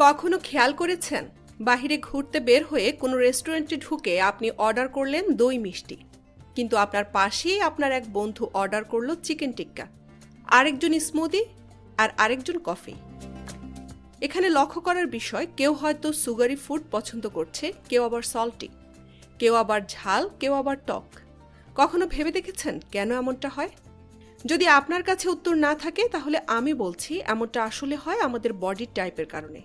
কখনো খেয়াল করেছেন? বাহিরে ঘুরতে বের হয়ে কোনো রেস্টুরেন্টে ঢুকে আপনি অর্ডার করলেন দই মিষ্টি। কিন্তু আপনার পাশেই আপনার এক বন্ধু অর্ডার করল চিকেন টিক্কা। আরেকজন স্মুদি আর আরেকজন কফি। এখানে লক্ষ্য করার বিষয়, কেউ হয়তো সুগারি ফুড পছন্দ করছে, কেউ আবার সল্টি। কেউ আবার ঝাল, কেউ আবার টক। কখনো ভেবে দেখেছেন কেন এমনটা হয়? যদি আপনার কাছে উত্তর না থাকে, তাহলে আমি বলছি এমনটা আসলে হয় আমাদের বডির টাইপের কারণে।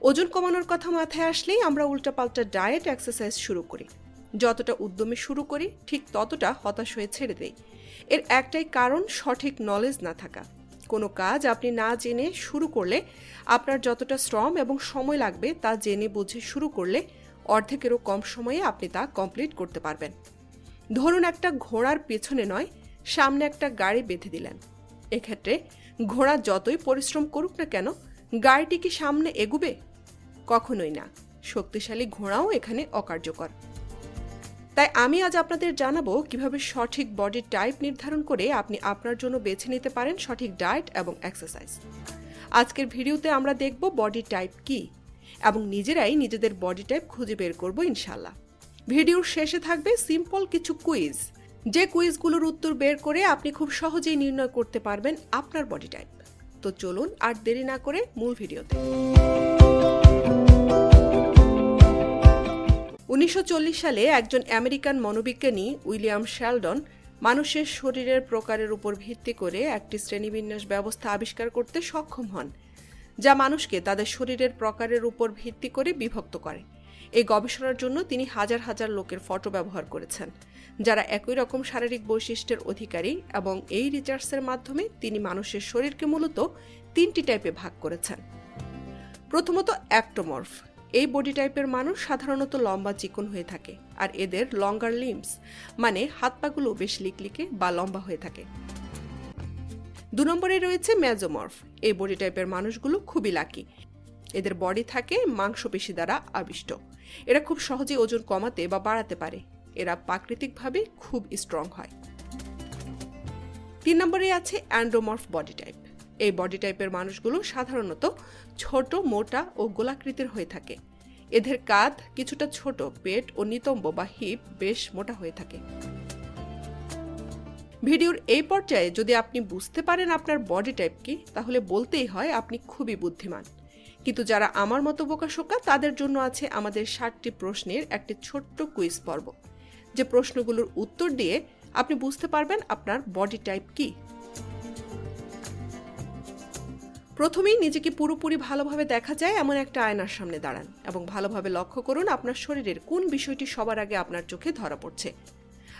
ওজন কমানোর কথা মাথায় আসলেই আমরা উল্টাপাল্টা ডায়েট এক্সারসাইজ শুরু করি। যতটা উদ্যমে শুরু করি, ঠিক ততটা হতাশ হয়ে ছেড়ে দেই। এর একটাই কারণ সঠিক নলেজ না থাকা। কোনো কাজ আপনি না জেনে শুরু করলে আপনার যতটা শ্রম এবং সময় লাগবে তা জেনে বুঝে শুরু করলে অর্ধেকেরও কম সময়ে আপনি তা কমপ্লিট করতে পারবেন। ধরুন একটা ঘোড়ার পেছনে নয়, সামনে একটা গাড়ি বেঁধে দিলেন। এক্ষেত্রে ঘোড়া যতই পরিশ্রম করুক না কেন, গাড়িটি কি সামনে এগুবে? কখনোই না। শক্তিশালী ঘোড়াও এখানে অকার্যকর। তাই আমি আজ আপনাদের জানাব কীভাবে সঠিক বডির টাইপ নির্ধারণ করে আপনি আপনার জন্য বেছে নিতে পারেন সঠিক ডায়েট এবং এক্সারসাইজ। আজকের ভিডিওতে আমরা দেখব বডি টাইপ কি এবং নিজেরাই নিজেদের বডি টাইপ খুঁজে বের করব ইনশাল্লাহ ভিডিওর শেষে থাকবে সিম্পল কিছু কুইজ। যে কুইজগুলোর উত্তর বের করে আপনি খুব সহজেই নির্ণয় করতে পারবেন আপনার বডি টাইপ। তো চলুন আর দেরি না করে মূল ভিডিওতে। উনিশশো চল্লিশ সালে একজন আমেরিকান মনোবিজ্ঞানী, উইলিয়াম শ্যালডন, মানুষের শরীরের প্রকারের উপর ভিত্তি করে একটি শ্রেণীবিন্যাস ব্যবস্থা আবিষ্কার করতে সক্ষম হন, যা মানুষকে তাদের শরীরের প্রকারের উপর ভিত্তি করে বিভক্ত করে। এই গবেষণার জন্য তিনি হাজার হাজার লোকের ফটো ব্যবহার করেছেন, যারা একই রকম শারীরিক বৈশিষ্ট্যের অধিকারী এবং এই রিচার্সের মাধ্যমে তিনি মানুষের শরীরকে মূলত তিনটি টাইপে ভাগ করেছেন। প্রথমত অ্যাক্টোমর্ফ। এই বডি টাইপের মানুষ সাধারণত লম্বা চিকন হয়ে থাকে, আর এদের লঙ্গার লিমস মানে হাত পাগুলো বেশ লিকলিকে বা লম্বা হয়ে থাকে। দু নম্বরে রয়েছে ম্যাজোমর্ফ এই বডি টাইপের মানুষগুলো খুবই লাকি এদের বডি থাকে মাংসপেশি দ্বারা আবিষ্ট। এরা খুব সহজে ওজন কমাতে বা বাড়াতে পারে। এরা প্রাকৃতিকভাবে খুব স্ট্রং হয়। তিন নম্বরে আছে অ্যান্ড্রোমর্ফ বডি টাইপ এই বডি টাইপের মানুষগুলো সাধারণত ছোট, মোটা ও গোলাকৃতির হয়ে থাকে। এদের কাঁধ কিছুটা ছোট, পেট ও নিতম্ব বা হিপ বেশ মোটা হয়ে থাকে। ভিডিওর এই পর্যায়ে যদি আপনি বুঝতে পারেন আপনার বডি টাইপ কি, তাহলে বলতেই হয় আপনি খুবই বুদ্ধিমান। কিন্তু যারা আমার মতো বোকাশোকা তাদের জন্য আছে আমাদের ষাটটি প্রশ্নের একটি ছোট্ট কুইজ পর্ব। যে প্রশ্নগুলোর উত্তর দিয়ে আপনি বুঝতে পারবেন আপনার বডি টাইপ কি। প্রথমেই নিজেকে পুরোপুরি ভালোভাবে দেখা যায় এমন একটা আয়নার সামনে দাঁড়ান এবং ভালোভাবে লক্ষ্য করুন আপনার শরীরের কোন বিষয়টি সবার আগে আপনার চোখে ধরা পড়ছে।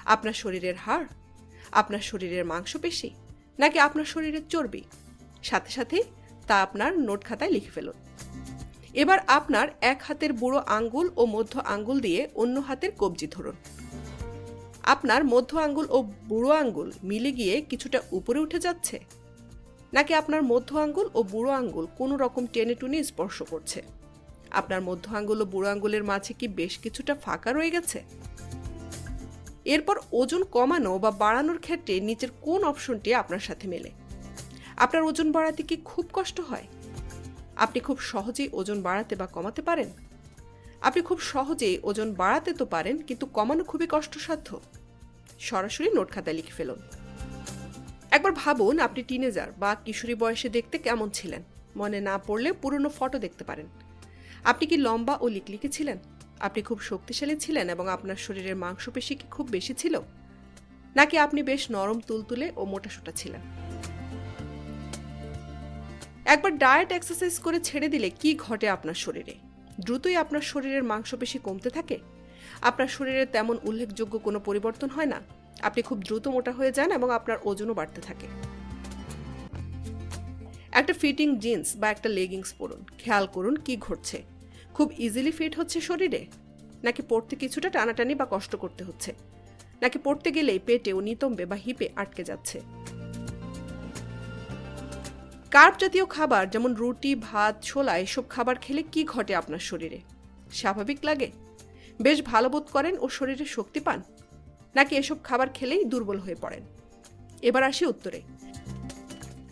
আপনার শরীরের হাড়, আপনার শরীরের মাংসপেশি, নাকি আপনার শরীরের চর্বি? সাথে সাথে তা আপনার নোট খাতায় লিখে ফেলুন। এবার আপনার এক হাতের বুড়ো আঙ্গুল ও মধ্য আঙ্গুল দিয়ে অন্য হাতের কবজি ধরুন। আপনার মধ্য আঙ্গুল ও বুড়ো আঙ্গুল মিলে গিয়ে কিছুটা উপরে উঠে যাচ্ছে। নাকি আপনার মধ্য আঙ্গুল ও বুড়ো আঙ্গুল কোনো রকম টেনে টুনে স্পর্শ করছে? আপনার মধ্য আঙ্গুল ও বুড়ো আঙ্গুলের মাঝে কি বেশ কিছুটা ফাঁকা রয়ে গেছে? এরপর ওজন কমানো বা বাড়ানোর ক্ষেত্রে নিচের কোন অপশনটি আপনার সাথে মেলে? আপনার ওজন বাড়াতে কি খুব কষ্ট হয়? আপনি খুব সহজেই ওজন বাড়াতে বা কমাতে পারেন? আপনি খুব সহজেই ওজন বাড়াতে তো পারেন, কিন্তু কমানো খুবই কষ্টসাধ্য। সরাসরি নোট খাতায় লিখে ফেলুন। একবার ভাবুন আপনি টিনেজার বা কিশোরী বয়সে দেখতে কেমন ছিলেন। মনে না পড়লে পুরনো ফটো দেখতে পারেন। আপনি কি লম্বা ও লিকলিকে ছিলেন? আপনি খুব শক্তিশালী ছিলেন এবং আপনার শরীরের মাংসপেশি কি খুব বেশি ছিল? নাকি আপনি বেশ নরম তুলতুলে ও মোটাসোটা ছিলেন? একবার ডায়েট এক্সারসাইজ করে ছেড়ে দিলে কি ঘটে আপনার শরীরে? দ্রুতই আপনার শরীরের মাংসপেশি কমতে থাকে? আপনার শরীরে তেমন উল্লেখযোগ্য কোনো পরিবর্তন হয় না? আপনি খুব দ্রুত মোটা হয়ে যান এবং আপনার ওজনও বাড়তে থাকে। একটা ফিটিং জিন্স বা একটা লেগিংস পরুন। খেয়াল করুন কি ঘটছে। খুব ইজিলি ফিট হচ্ছে শরীরে? নাকি পড়তে কিছুটা টানাটানি বা কষ্ট করতে হচ্ছে? নাকি পড়তে গেলেই পেটে ও নিতম্বে বা হিপে আটকে যাচ্ছে? কার্ব জাতীয় খাবার যেমন রুটি, ভাত, ছোলা, এসব খাবার খেলে কি ঘটে আপনার শরীরে? স্বাভাবিক লাগে? বেশ ভালো বোধ করেন ও শরীরে শক্তি পান? নাকি এসব খাবার খেলেই দুর্বল হয়ে পড়েন? এবার আসি উত্তরে।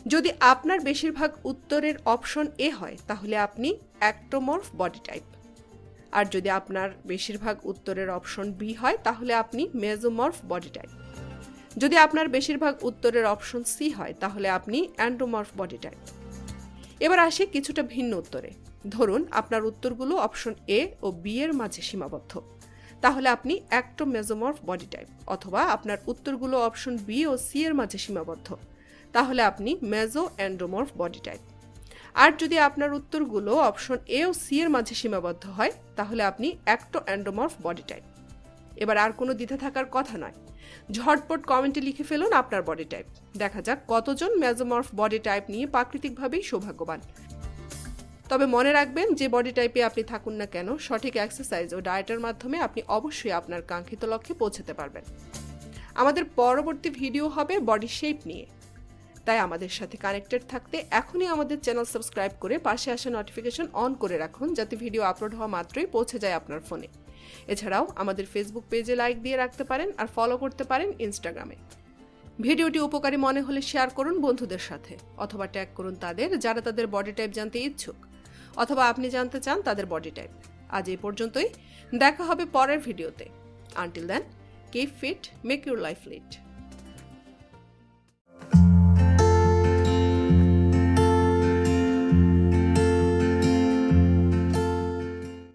যদি আপনার বেশিরভাগ উত্তরের অপশন এ হয়, তাহলে আপনি অ্যাক্টোমর্ফ বডি টাইপ। আর যদি আপনার বেশিরভাগ উত্তরের অপশন বি হয়, তাহলে আপনি মেজোমর্ফ বডি টাইপ। যদি আপনার বেশিরভাগ উত্তরের অপশন সি হয়, তাহলে আপনি অ্যান্ড্রোমর্ফ বডি টাইপ। এবার আসে কিছুটা ভিন্ন উত্তরে। ধরুন, আপনার উত্তরগুলো অপশন এ ও বি এর মাঝে সীমাবদ্ধ। তাহলে আপনি অ্যাক্টোমেজোমর্ফ বডি টাইপ অথবা আপনার উত্তরগুলো অপশন বি ও সি এর মাঝে সীমাবদ্ধ। তাহলে আপনি মেজো অ্যান্ডোমর্ফ বডি টাইপ আর যদি আপনার উত্তরগুলো অপশন এ ও সি এর মাঝে সীমাবদ্ধ হয়, তাহলে আপনি অ্যাক্টো অ্যান্ডোমর্ফ বডি টাইপ এবার আর কোনো দ্বিধা থাকার কথা নয়। ঝটপট কমেন্টে লিখে ফেলুন আপনার বডি টাইপ দেখা যাক কতজন মেজোমর্ফ বডি টাইপ নিয়ে প্রাকৃতিকভাবেই সৌভাগ্যবান। তবে মনে রাখবেন, যে বডি টাইপে আপনি থাকুন না কেন, সঠিক এক্সারসাইজ ও ডায়েটের মাধ্যমে আপনি অবশ্যই আপনার কাঙ্ক্ষিত লক্ষ্যে পৌঁছাতে পারবেন। আমাদের পরবর্তী ভিডিও হবে বডি শেপ নিয়ে। তাই আমাদের সাথে কানেক্টেড থাকতে এখনই আমাদের চ্যানেল সাবস্ক্রাইব করে পাশে আসা নোটিফিকেশন অন করে রাখুন, যাতে ভিডিও আপলোড হওয়া মাত্রই পৌঁছে যায় আপনার ফোনে এছাড়াও আমাদের ফেসবুক পেজে লাইক দিয়ে রাখতে পারেন আর ফলো করতে পারেন ইনস্টাগ্রামে ভিডিওটি উপকারী মনে হলে শেয়ার করুন বন্ধুদের সাথে, অথবা ট্যাগ করুন তাদের, যারা তাদের বডি টাইপ জানতে ইচ্ছুক। অথবা আপনি জানতে চান তাদের বডি টাইপ আজ এই পর্যন্তই। দেখা হবে পরের ভিডিওতে। Until then keep fit make your life lit